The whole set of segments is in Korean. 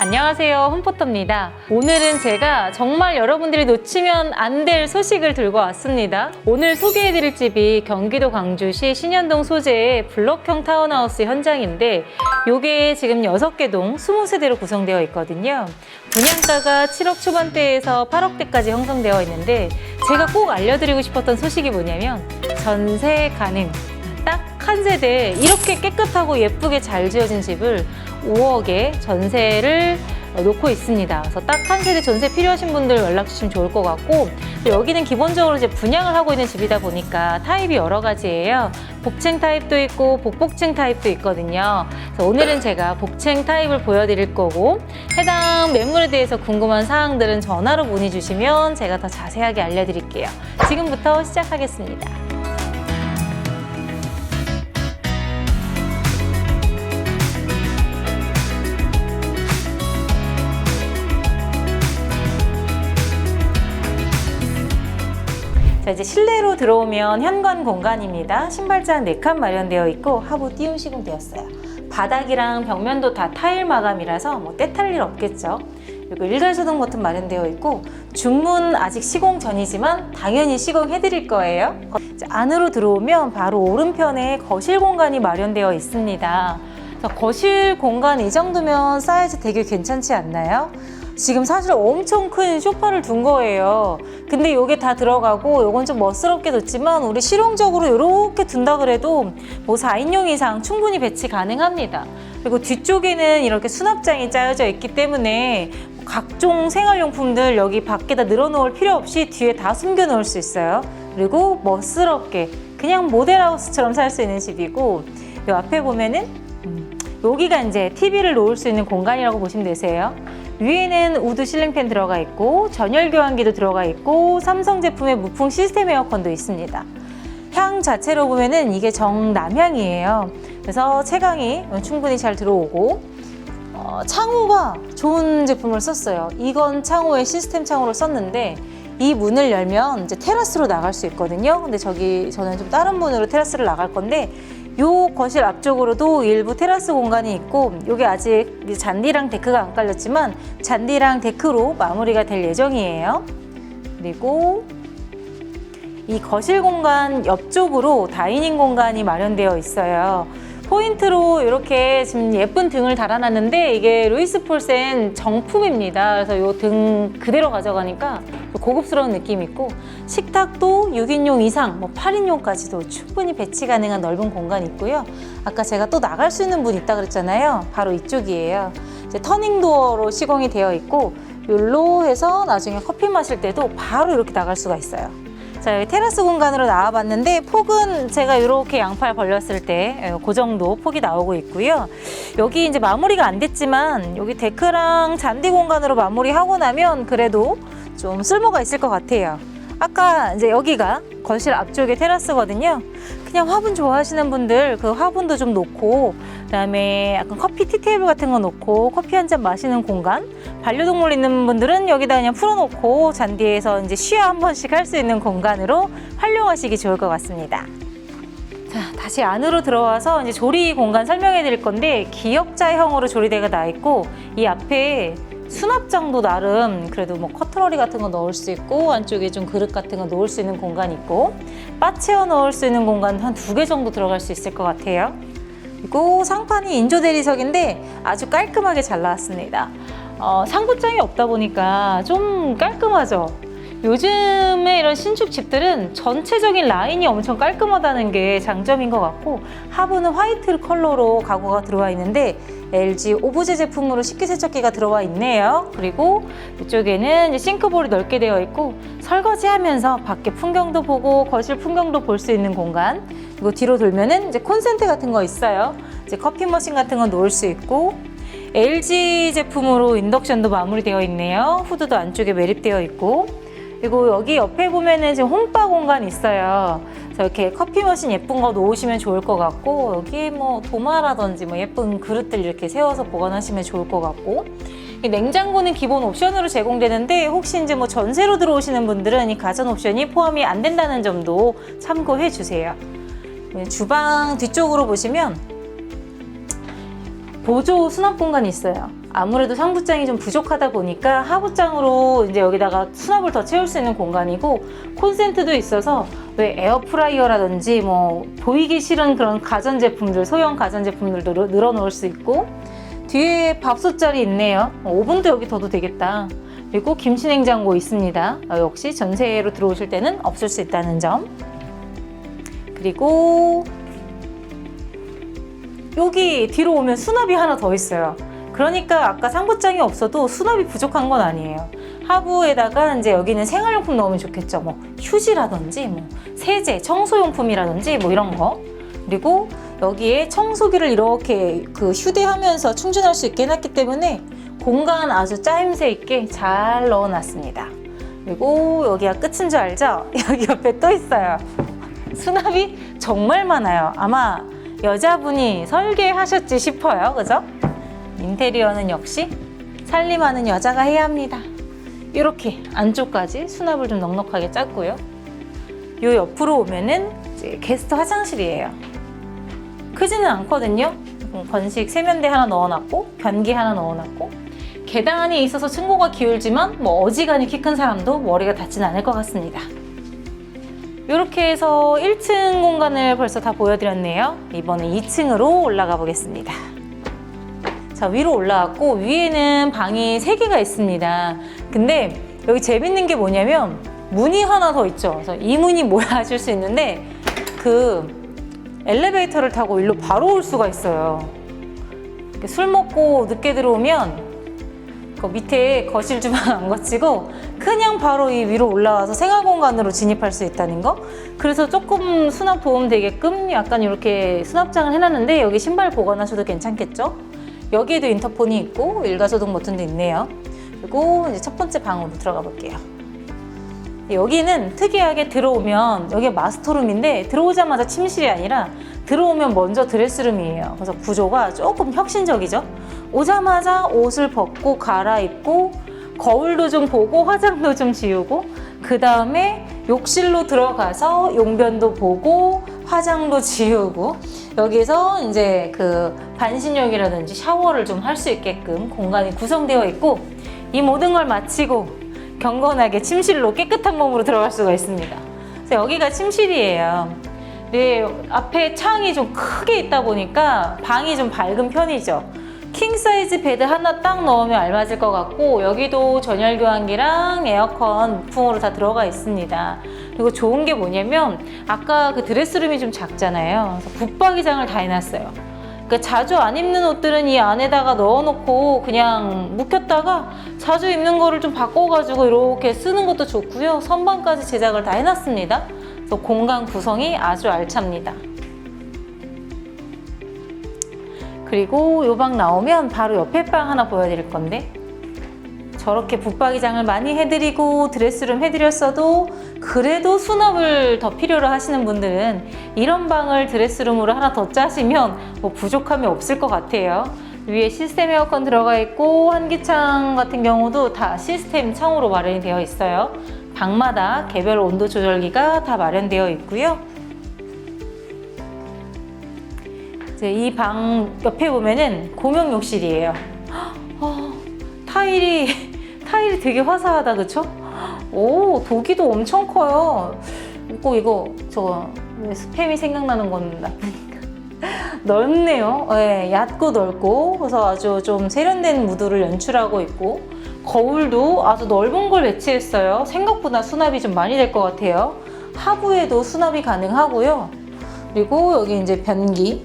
안녕하세요. 홈포터입니다. 오늘은 제가 정말 여러분들이 놓치면 안 될 소식을 들고 왔습니다. 오늘 소개해드릴 집이 경기도 광주시 신현동 소재의 블럭형 타운하우스 현장인데 요게 지금 6개 동 20세대로 구성되어 있거든요. 분양가가 7억 초반대에서 8억대까지 형성되어 있는데 제가 꼭 알려드리고 싶었던 소식이 뭐냐면 전세 가능. 딱 한 세대에 이렇게 깨끗하고 예쁘게 잘 지어진 집을 5억에 전세를 놓고 있습니다. 그래서 딱 한 세대 전세 필요하신 분들 연락 주시면 좋을 것 같고 또 여기는 기본적으로 이제 분양을 하고 있는 집이다 보니까 타입이 여러 가지예요. 복층 타입도 있고 복복층 타입도 있거든요. 그래서 오늘은 제가 복층 타입을 보여드릴 거고 해당 매물에 대해서 궁금한 사항들은 전화로 문의 주시면 제가 더 자세하게 알려드릴게요. 지금부터 시작하겠습니다. 자, 이제 실내로 들어오면 현관 공간입니다. 신발장 4칸 마련되어 있고 하부 띄움 시공되었어요. 바닥이랑 벽면도 다 타일 마감이라서 뭐 때탈 일 없겠죠. 그리고 일괄소등 버튼 마련되어 있고 중문 아직 시공 전이지만 당연히 시공해 드릴 거예요. 안으로 들어오면 바로 오른편에 거실 공간이 마련되어 있습니다. 거실 공간 이 정도면 사이즈 되게 괜찮지 않나요? 지금 사실 엄청 큰 소파를 둔 거예요. 근데 이게 다 들어가고 이건 좀 멋스럽게 뒀지만 우리 실용적으로 이렇게 둔다 그래도 뭐 4인용 이상 충분히 배치 가능합니다. 그리고 뒤쪽에는 이렇게 수납장이 짜여져 있기 때문에 각종 생활용품들 여기 밖에다 늘어놓을 필요 없이 뒤에 다 숨겨 놓을 수 있어요. 그리고 멋스럽게 그냥 모델하우스처럼 살 수 있는 집이고 이 앞에 보면은 음, 여기가 이제 TV를 놓을 수 있는 공간이라고 보시면 되세요. 위에는 우드 실링팬 들어가 있고 전열 교환기도 들어가 있고 삼성 제품의 무풍 시스템 에어컨도 있습니다. 향 자체로 보면은 이게 정남향이에요. 그래서 채광이 충분히 잘 들어오고 어, 창호가 좋은 제품을 썼어요. 이건 창호의 시스템 창호를 썼는데 이 문을 열면 이제 테라스로 나갈 수 있거든요. 근데 저기 저는 좀 다른 문으로 테라스를 나갈 건데 요 거실 앞쪽으로도 일부 테라스 공간이 있고 여기 아직 잔디랑 데크가 안 깔렸지만 잔디랑 데크로 마무리가 될 예정이에요. 그리고 이 거실 공간 옆쪽으로 다이닝 공간이 마련되어 있어요. 포인트로 이렇게 지금 예쁜 등을 달아놨는데 이게 루이스 폴센 정품입니다. 그래서 이 등 그대로 가져가니까 고급스러운 느낌 있고 식탁도 6인용 이상, 뭐 8인용까지도 충분히 배치 가능한 넓은 공간이 있고요. 아까 제가 또 나갈 수 있는 문 있다 그랬잖아요. 바로 이쪽이에요. 이제 터닝 도어로 시공이 되어 있고 욜로 해서 나중에 커피 마실 때도 바로 이렇게 나갈 수가 있어요. 자, 여기 테라스 공간으로 나와봤는데 폭은 제가 이렇게 양팔 벌렸을 때 그 정도 폭이 나오고 있고요. 여기 이제 마무리가 안 됐지만 여기 데크랑 잔디 공간으로 마무리하고 나면 그래도 좀 쓸모가 있을 것 같아요. 아까 이제 여기가 거실 앞쪽에 테라스거든요. 그냥 화분 좋아하시는 분들 그 화분도 좀 놓고 그다음에 약간 커피 티테이블 같은 거 놓고 커피 한 잔 마시는 공간 반려동물 있는 분들은 여기다 그냥 풀어놓고 잔디에서 이제 쉬어 한 번씩 할 수 있는 공간으로 활용하시기 좋을 것 같습니다. 자, 다시 안으로 들어와서 이제 조리 공간 설명해 드릴 건데 기역자형으로 조리대가 나 있고 이 앞에 수납장도 나름 그래도 뭐 커트러리 같은 거 넣을 수 있고 안쪽에 좀 그릇 같은 거 놓을 수 있는 공간 있고 바 채워 넣을 수 있는 공간 한 두 개 정도 들어갈 수 있을 것 같아요. 그리고 상판이 인조 대리석인데 아주 깔끔하게 잘 나왔습니다. 어, 상부장이 없다 보니까 좀 깔끔하죠. 요즘에 이런 신축 집들은 전체적인 라인이 엄청 깔끔하다는 게 장점인 것 같고 하부는 화이트 컬러로 가구가 들어와 있는데 LG 오브제 제품으로 식기세척기가 들어와 있네요. 그리고 이쪽에는 싱크볼이 넓게 되어 있고 설거지하면서 밖에 풍경도 보고 거실 풍경도 볼 수 있는 공간. 그리고 뒤로 돌면은 이제 콘센트 같은 거 있어요. 이제 커피 머신 같은 거 놓을 수 있고 LG 제품으로 인덕션도 마무리되어 있네요. 후드도 안쪽에 매립되어 있고 그리고 여기 옆에 보면은 지금 홈바 공간 있어요. 그래서 이렇게 커피 머신 예쁜 거 놓으시면 좋을 것 같고 여기 뭐 도마라든지 뭐 예쁜 그릇들 이렇게 세워서 보관하시면 좋을 것 같고 이 냉장고는 기본 옵션으로 제공되는데 혹시 이제 뭐 전세로 들어오시는 분들은 이 가전 옵션이 포함이 안 된다는 점도 참고해 주세요. 주방 뒤쪽으로 보시면 보조 수납 공간이 있어요. 아무래도 상부장이 좀 부족하다 보니까 하부장으로 이제 여기다가 수납을 더 채울 수 있는 공간이고 콘센트도 있어서 왜 에어프라이어라든지 뭐 보이기 싫은 그런 가전제품들 소형 가전제품들도 늘- 늘어놓을 수 있고 뒤에 밥솥 자리 있네요. 어, 오븐도 여기 둬도 되겠다. 그리고 김치냉장고 있습니다. 어, 역시 전세로 들어오실 때는 없을 수 있다는 점. 그리고 여기 뒤로 오면 수납이 하나 더 있어요. 그러니까 아까 상부장이 없어도 수납이 부족한 건 아니에요. 하부에다가 이제 여기는 생활용품 넣으면 좋겠죠. 뭐 휴지라든지 뭐 세제, 청소용품이라든지 뭐 이런 거. 그리고 여기에 청소기를 이렇게 그 휴대하면서 충전할 수 있게 해놨기 때문에 공간 아주 짜임새 있게 잘 넣어놨습니다. 그리고 여기가 끝인 줄 알죠? 여기 옆에 또 있어요. 수납이 정말 많아요. 아마 여자분이 설계하셨지 싶어요. 그죠? 인테리어는 역시 살림하는 여자가 해야 합니다. 이렇게 안쪽까지 수납을 좀 넉넉하게 짰고요. 요 옆으로 오면은 게스트 화장실이에요. 크지는 않거든요. 음, 건식 세면대 하나 넣어놨고 변기 하나 넣어놨고 계단이 있어서 층고가 기울지만 뭐 어지간히 키 큰 사람도 머리가 닿진 않을 것 같습니다. 이렇게 해서 1층 공간을 벌써 다 보여드렸네요. 이번에 2층으로 올라가 보겠습니다. 자, 위로 올라왔고 위에는 방이 3개가 있습니다. 근데 여기 재밌는 게 뭐냐면 문이 하나 더 있죠. 그래서 이 문이 뭐야 하실 수 있는데 그 엘리베이터를 타고 일로 바로 올 수가 있어요. 술 먹고 늦게 들어오면 그 밑에 거실 주방 안 거치고 그냥 바로 이 위로 올라와서 생활 공간으로 진입할 수 있다는 거. 그래서 조금 수납 도움 되게끔 약간 이렇게 수납장을 해놨는데 여기 신발 보관하셔도 괜찮겠죠? 여기에도 인터폰이 있고 일가소동 버튼도 있네요. 그리고 이제 첫 번째 방으로 들어가 볼게요. 여기는 특이하게 들어오면 여기 마스터룸인데 들어오자마자 침실이 아니라 들어오면 먼저 드레스룸이에요. 그래서 구조가 조금 혁신적이죠. 오자마자 옷을 벗고 갈아입고 거울도 좀 보고 화장도 좀 지우고 그 다음에 욕실로 들어가서 용변도 보고 화장도 지우고 여기서 이제 그 반신욕이라든지 샤워를 좀 할 수 있게끔 공간이 구성되어 있고 이 모든 걸 마치고 경건하게 침실로 깨끗한 몸으로 들어갈 수가 있습니다. 그래서 여기가 침실이에요. 네, 앞에 창이 좀 크게 있다 보니까 방이 좀 밝은 편이죠. 킹 사이즈 베드 하나 딱 넣으면 알맞을 것 같고 여기도 전열 교환기랑 에어컨 부품으로 다 들어가 있습니다. 그리고 좋은 게 뭐냐면 아까 그 드레스룸이 좀 작잖아요. 그래서 붙박이장을 다 해놨어요. 그러니까 자주 안 입는 옷들은 이 안에다가 넣어놓고 그냥 묵혔다가 자주 입는 거를 좀 바꿔가지고 이렇게 쓰는 것도 좋고요. 선반까지 제작을 다 해놨습니다. 그래서 공간 구성이 아주 알찹니다. 그리고 요 방 나오면 바로 옆에 방 하나 보여드릴 건데 저렇게 붙박이장을 많이 해드리고 드레스룸 해드렸어도 그래도 수납을 더 필요로 하시는 분들은 이런 방을 드레스룸으로 하나 더 짜시면 뭐 부족함이 없을 것 같아요. 위에 시스템 에어컨 들어가 있고 환기창 같은 경우도 다 시스템 창으로 마련이 되어 있어요. 방마다 개별 온도 조절기가 다 마련되어 있고요. 이 방 옆에 보면은 공용 욕실이에요. 어, 타일이 타일이 되게 화사하다, 그쵸? 오, 도기도 엄청 커요. 꼭 이거 왜 스팸이 생각나는 건 나쁘니까 넓네요. 네, 얕고 넓고 그래서 아주 좀 세련된 무드를 연출하고 있고 거울도 아주 넓은 걸 배치했어요. 생각보다 수납이 좀 많이 될 것 같아요. 하부에도 수납이 가능하고요. 그리고 여기 이제 변기,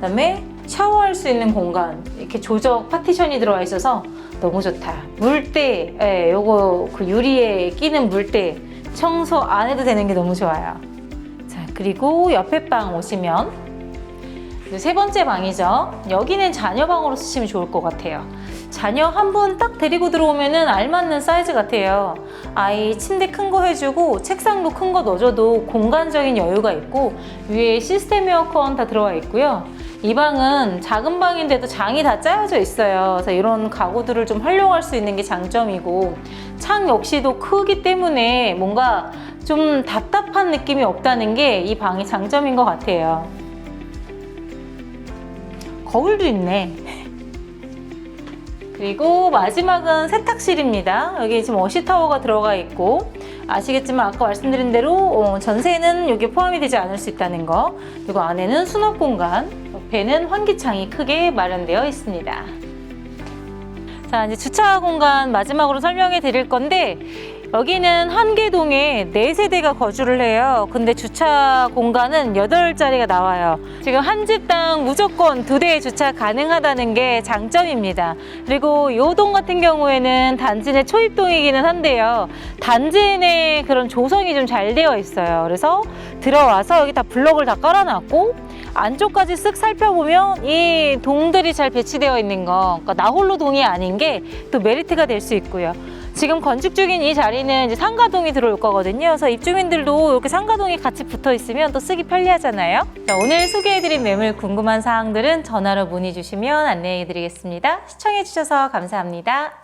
그다음에 샤워할 수 있는 공간 이렇게 조적 파티션이 들어와 있어서 너무 좋다. 물때, 예, 요거 그 유리에 끼는 물때 청소 안 해도 되는 게 너무 좋아요. 자, 그리고 옆에 방 오시면 세 번째 방이죠. 여기는 자녀 방으로 쓰시면 좋을 것 같아요. 자녀 한 분 딱 데리고 들어오면은 알맞는 사이즈 같아요. 아이 침대 큰 거 해주고 책상도 큰 거 넣어줘도 공간적인 여유가 있고 위에 시스템 에어컨 다 들어와 있고요. 이 방은 작은 방인데도 장이 다 짜여져 있어요. 그래서 이런 가구들을 좀 활용할 수 있는 게 장점이고 창 역시도 크기 때문에 뭔가 좀 답답한 느낌이 없다는 게 이 방의 장점인 것 같아요. 거울도 있네. 그리고 마지막은 세탁실입니다. 여기 지금 어시타워가 들어가 있고 아시겠지만 아까 말씀드린 대로 어, 전세는 여기 포함이 되지 않을 수 있다는 거 그리고 안에는 수납 공간 옆에는 환기창이 크게 마련되어 있습니다. 자 이제 주차 공간 마지막으로 설명해 드릴 건데 여기는 한계동에 네세대가 거주를 해요. 근데 주차 공간은 여덟 자리가 나와요. 지금 한 집당 무조건 두대 주차 가능하다는 게 장점입니다. 그리고 이 동 같은 경우에는 단지 내 초입동이기는 한데요. 단지 내 그런 조성이 좀 잘 되어 있어요. 그래서 들어와서 여기 다 블럭을 다 깔아놨고 안쪽까지 쓱 살펴보면 이 동들이 잘 배치되어 있는 거, 그러니까 나 홀로 동이 아닌 게 또 메리트가 될 수 있고요. 지금 건축 중인 이 자리는 이제 상가동이 들어올 거거든요. 그래서 입주민들도 이렇게 상가동이 같이 붙어 있으면 또 쓰기 편리하잖아요. 자, 오늘 소개해드린 매물 궁금한 사항들은 전화로 문의 주시면 안내해드리겠습니다. 시청해주셔서 감사합니다.